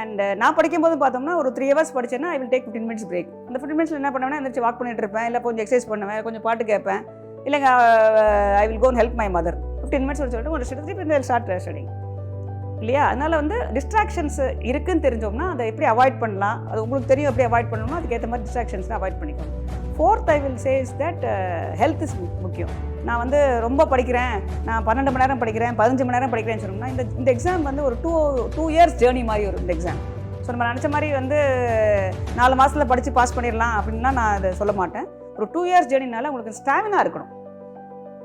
அண்ட் நான் படிக்கும் போது பார்த்தோம்னா ஒரு three hours படிச்சேன்னா I will take fifteen minutes break அந்த ஃபிஃப்டின் மினிட்ஸில் என்ன பண்ணுவேன்னா எந்திரிச்சு வாக் பண்ணிட்டு இருப்பேன். இல்லை கொஞ்சம் எக்ஸசைஸ் பண்ணுவேன். கொஞ்சம் பாட்டு கேட்பேன். இல்லைங்க I will gone help my mother fifteen minutes சொல்லிட்டு ஒரு ஸ்டார்ட் ஸ்டடிங் இல்லையா? அதனால் வந்து டிஸ்ட்ராக்ஷன்ஸ் இருக்குன்னு தெரிஞ்சோம்னா அதை எப்படி அவாய்ட் பண்ணலாம்? அது உங்களுக்கு தெரியும் எப்படி அவாய்ட் பண்ணணும்னா அதுக்கேற்ற மாதிரி டிஸ்ட்ராக்ஷன்ஸ் அவாய்ட் பண்ணிக்கணும் fourth I will say is that health is முக்கியம். நான் வந்து ரொம்ப படிக்கிறேன். நான் பன்னெண்டு மணி நேரம் படிக்கிறேன் பதினஞ்சு மணி நேரம் படிக்கிறேன்னு சொன்னோம்னா இந்த இந்த எக்ஸாம் வந்து ஒரு டூ டூ இயர்ஸ் ஜேர்னி மாதிரி வரும் இந்த எக்ஸாம் ஸோ நம்ம நினச்ச மாதிரி வந்து நாலு மாதத்தில் படித்து பாஸ் பண்ணிடலாம் அப்படின்னா நான் அதை சொல்ல மாட்டேன். ஒரு டூ இயர்ஸ் ஜேர்னினால உங்களுக்கு ஸ்டாமினா இருக்கணும்.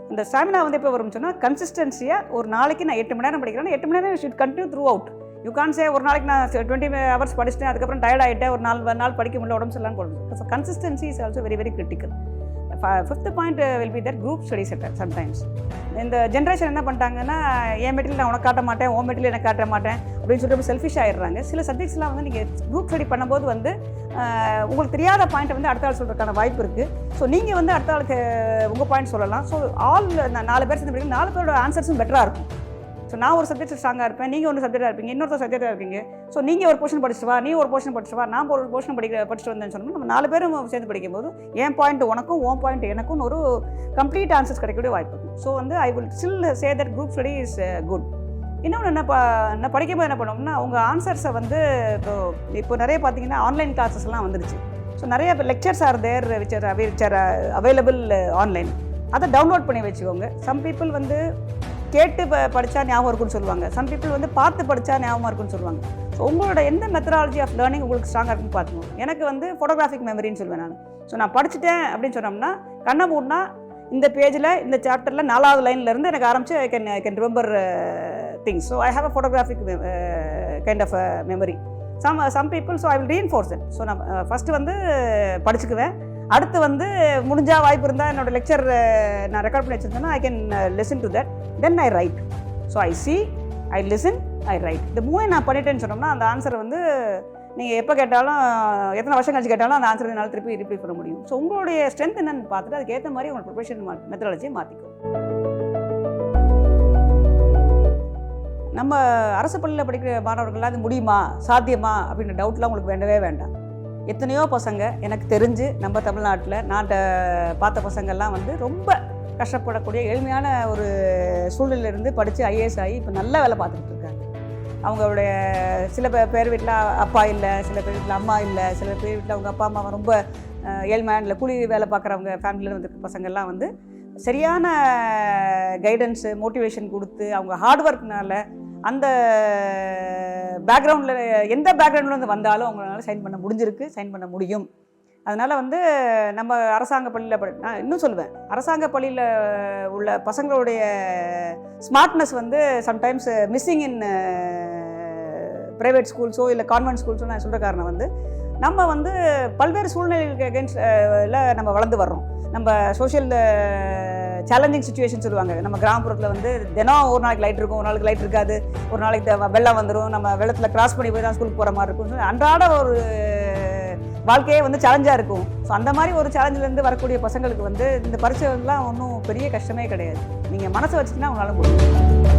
இந்த ஸ்டாமினா வந்து எப்போ வரும்னு சொன்னால் கன்சிஸ்டன்சியாக ஒரு நாளைக்கு நான் எட்டு மணி நேரம் படிக்கிறேன்னா எட்டு மணி நேரம் should continue throughout you can say ஒரு நாளைக்கு நான் டுவெண்ட்டி ஹவர்ஸ் படிச்சிட்டேன் அதுக்கப்புறம் டயர்ட் ஆகிட்டேன் ஒரு நாலு நாள் படிக்க முடியல உடம்பு சரியில்லாம போடுது so consistency is also very very critical fifth point will be that group study setter sometimes இந்த ஜென்ரேஷன் என்ன பண்ணிட்டாங்கன்னா என் மெட்டீரியல் நான் உனக்கு காட்ட மாட்டேன் ஓ மெட்டீரியல் எனக்கு காட்ட மாட்டேன் அப்படின்னு சொல்லிட்டு செல்ஃபிஷ் ஆயிடுறாங்க. சில சப்ஜெக்ட்ஸ்லாம் வந்து நீங்கள் குரூப் ஸ்டடி பண்ணும்போது வந்து உங்களுக்கு தெரியாத பாயிண்ட் வந்து அடுத்த ஆள் சொல்கிறதுக்கான வாய்ப்பு இருக்குது ஸோ நீங்கள் வந்து அடுத்த ஆளுக்கு உங்கள் பாயிண்ட் சொல்லலாம். ஸோ ஆல் நாலு பேர் சேர்ந்து படிக்கணும். நாலு பேரோட ஆன்சர்ஸும் பெட்டராக இருக்கும். ஸோ நான் ஒரு சப்ஜெக்ட் ஸ்ட்ராங்காக இருப்பேன். நீங்கள் ஒரு சப்ஜெக்டாக இருப்பீங்க. இன்னொருத்தர் சப்ஜெக்டாக இருப்பீங்க. ஸோ நீங்கள் ஒரு போர்ஷன் படிச்சுட்டு வா நீ ஒரு போர்ஷன் படிச்சுட்டு வா நான் ஒரு போர்ஷன் படிக்க படிச்சுட்டு வந்தேன்னு சொன்னோம்னா நம்ம நாலு பேரும் சேர்ந்து படிக்கும்போது என் பாயிண்ட் உனக்கும் ஓன் பாயிண்ட் எனக்கும் ஒரு கம்ப்ளீட் ஆன்சர்ஸ் கிடைக்கக்கூடிய வாய்ப்பு ஸோ வந்து I will still say that group study is good இன்னொன்று என்ன ப நான் படிக்கும்போது என்ன பண்ணுவோம்னா உங்கள் ஆன்சர்ஸை வந்து இப்போ இப்போ நிறைய பார்த்தீங்கன்னா ஆன்லைன் கிளாஸஸ்லாம் வந்துருச்சு. ஸோ நிறைய இப்போ lectures are there which are which are available online அதை டவுன்லோட் பண்ணி வச்சுக்கோங்க. சம் பீப்புள் வந்து கேட்டு ப படித்தா ஞாபகம் இருக்குன்னு சொல்லுவாங்க. சம் பீப்புள் வந்து பார்த்து படித்தா ஞாபகம் இருக்குன்னு சொல்லுவாங்க. ஸோ உங்களோட எந்த மெத்தடாலஜி ஆஃப் லேர்னிங் உங்களுக்கு ஸ்ட்ராங்காக இருக்குன்னு பார்த்துக்கணும் எனக்கு வந்து ஃபோட்டோகிராஃபிக் மெமரின்னு சொல்லுவேன் நான். ஸோ நான் படிச்சுட்டேன் அப்படின்னு சொன்னோம்னா கண்ணை மூடினா இந்த பேஜில் இந்த சாப்டரில் நாலாவது லைன்லேருந்து எனக்கு ஆரம்பித்து I can I can remember things so I have a photographic kind of memory some some people so I will reinforce it so நான் uh, ஃபஸ்ட்டு வந்து படிச்சுக்குவேன். அடுத்து வந்து முடிஞ்சால் வாய்ப்பு இருந்தால் என்னோடய லெக்சர் uh, நான் ரெக்கார்ட் பண்ணி வச்சுருந்தேன்னா I can listen to that then I write so I see I listen I write இந்த மூணு நான் பண்ணிட்டேன்னு சொன்னோம்னா அந்த ஆன்சர் வந்து நீங்கள் எப்போ கேட்டாலும் எத்தனை வருஷம் கழிச்சு கேட்டாலும் அந்த ஆன்சர் என்னால் திருப்பி ரிப்பீட் பண்ண முடியும். ஸோ உங்களுடைய ஸ்ட்ரென்த் என்னன்னு பார்த்துட்டு அதுக்கேற்ற மாதிரி உங்களோட ப்ரொஃபஷன் மெத்தடாலஜியை மாற்றிக்கும் நம்ம அரசு பள்ளியில் படிக்கிற மாணவர்கள்லாம் அது முடியுமா? சாத்தியமா? அப்படின்ற டவுட்லாம் உங்களுக்கு வேண்டவே வேண்டாம். எத்தனையோ பசங்க எனக்கு தெரிஞ்சு நம்ம தமிழ்நாட்டில் நான் பார்த்த பசங்கள்லாம் வந்து ரொம்ப கஷ்டப்படக்கூடிய எளிமையான ஒரு சூழ்நிலையிலேருந்து படித்து ஐஏஎஸ் ஆகி இப்போ நல்ல வேலை பார்த்துக்கிட்டு இருக்காங்க. அவங்களுடைய சில பேர் வீட்டில் அப்பா இல்லை சில பேர் வீட்டில் அம்மா இல்லை சில பேர் வீட்டில் அவங்க அப்பா அம்மா ரொம்ப ஏழ்மையான இல்லை கூலி வேலை பார்க்குறவங்க ஃபேமிலியில் வந்து பசங்கள்லாம் வந்து சரியான கைடன்ஸு மோட்டிவேஷன் கொடுத்து அவங்க ஹார்ட் ஒர்க்னால அந்த பேக்ரவுண்டில் எந்த பேக்ரவுண்ட்லேருந்து வந்தாலும் அவங்களால சைன் பண்ண முடிஞ்சிருக்கு சைன் பண்ண முடியும். அதனால் வந்து நம்ம அரசாங்க பள்ளியில் படி நான் இன்னும் சொல்லுவேன். அரசாங்க பள்ளியில் உள்ள பசங்களுடைய ஸ்மார்ட்னஸ் வந்து சம்டைம்ஸ் மிஸ்ஸிங் இன் ப்ரைவேட் ஸ்கூல்ஸோ இல்லை கான்வென்ட் ஸ்கூல்ஸோ நான் சொல்கிற காரணம் வந்து நம்ம வந்து பல்வேறு சூழ்நிலைகளுக்கு அகேன்ஸ்ட் நம்ம வளர்ந்து வர்றோம். நம்ம சோஷியல் சேலஞ்சிங் சுச்சுவேஷன் சொல்லுவாங்க. நம்ம கிராமப்புறத்தில் வந்து தினம் ஒரு நாளைக்கு லைட் இருக்கும் ஒரு நாளைக்கு லைட் இருக்காது. ஒரு நாளைக்கு த- வெள்ளம் வந்துடும் நம்ம வெள்ளத்தில் கிராஸ் பண்ணி போய் தான் ஸ்கூலுக்கு போகிற மாதிரி இருக்கும். அன்றாட ஒரு வாழ்க்கையே வந்து சேலஞ்சாக இருக்கும். ஸோ அந்த மாதிரி ஒரு சேலஞ்சிலேருந்து வரக்கூடிய பசங்களுக்கு வந்து இந்த பரீட்சைலாம் ஒன்றும் பெரிய கஷ்டமே கிடையாது. நீங்கள் மனசை வச்சுக்கினா உங்களால் முடியும்.